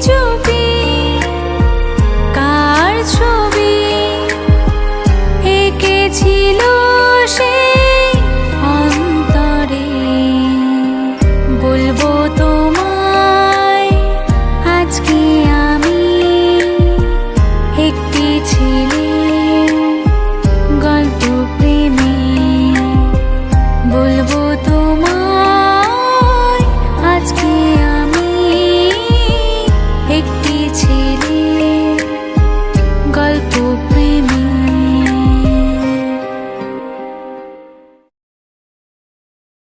ছবি কার ছবি?